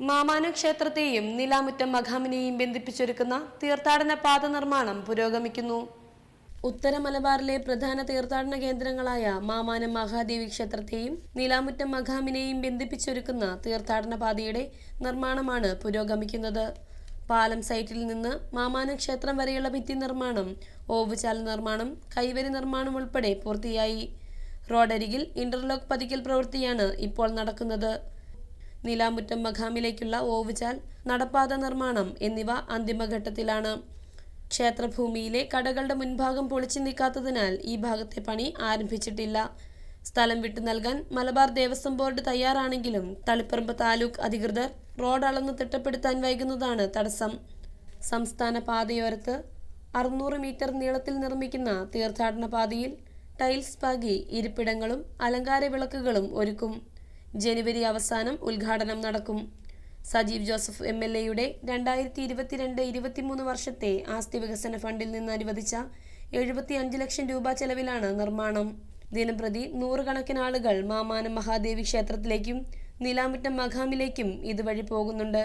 മാമാന ക്ഷേത്രത്തെയും നിലാമുറ്റം മഖാമിനെയും ബന്ധിപ്പിച്ചൊരുക്കുന്ന തീർത്ഥാടന പാത നിർമ്മാണം പുരോഗമിക്കുന്നു. ഉത്തര മലബാറിലെ പ്രധാന തീർത്ഥാടന കേന്ദ്രങ്ങളായ മാമാനം മഹാദേവി ക്ഷേത്രത്തെയും നിലാമുറ്റം മഖാമിനെയും ബന്ധിപ്പിച്ചൊരുക്കുന്ന തീർത്ഥാടന പാതയുടെ നിർമ്മാണമാണ് പുരോഗമിക്കുന്നത്. പാലം സൈറ്റിൽ നിന്ന് മാമാനം ക്ഷേത്രം വരെയുള്ള ഭിത്തി നിർമ്മാണം ഓവുചാൽ നിർമ്മാണം കൈവരി നിർമ്മാണം ഉൾപ്പെടെ പൂർത്തിയായി. റോഡരികിൽ ഇന്റർലോക്ക് പതിക്കൽ പ്രവൃത്തിയാണ് ഇപ്പോൾ നടക്കുന്നത്. നിലാമുറ്റം മഖാമിലേക്കുള്ള ഓവുചാൽ നടപ്പാത നിർമ്മാണം എന്നിവ അന്തിമഘട്ടത്തിലാണ്. ക്ഷേത്രഭൂമിയിലെ കടകളുടെ മുൻഭാഗം പൊളിച്ചു നീക്കാത്തതിനാൽ ഈ ഭാഗത്തെ പണി ആരംഭിച്ചിട്ടില്ല. സ്ഥലം വിട്ടു നൽകാൻ മലബാർ ദേവസ്വം ബോർഡ് തയ്യാറാണെങ്കിലും തളിപ്പറമ്പ് താലൂക്ക് അധികൃതർ റോഡ് അളന്ന് തിട്ടപ്പെടുത്താൻ വൈകുന്നതാണ് തടസ്സം. സംസ്ഥാന പാതയോരത്ത് അറുന്നൂറ് മീറ്റർ നീളത്തിൽ നിർമ്മിക്കുന്ന തീർത്ഥാടന പാതയിൽ ടൈൽസ് പാകി ഇരിപ്പിടങ്ങളും അലങ്കാര വിളക്കുകളും ഒരുക്കും. ജനുവരി അവസാനം ഉദ്ഘാടനം നടക്കും. സജീവ് ജോസഫ് എം എൽ എയുടെ രണ്ടായിരത്തി ഇരുപത്തിരണ്ട് ഇരുപത്തിമൂന്ന് വർഷത്തെ ആസ്തി വികസന ഫണ്ടിൽ നിന്ന് അനുവദിച്ച എഴുപത്തി അഞ്ച് ലക്ഷം രൂപ ചെലവിലാണ് നിർമ്മാണം. ദിനംപ്രതി നൂറുകണക്കിന് ആളുകൾ മാമാനം മഹാദേവി ക്ഷേത്രത്തിലേക്കും നിലാമുറ്റം മഖാമിലേക്കും ഇതുവഴി പോകുന്നുണ്ട്.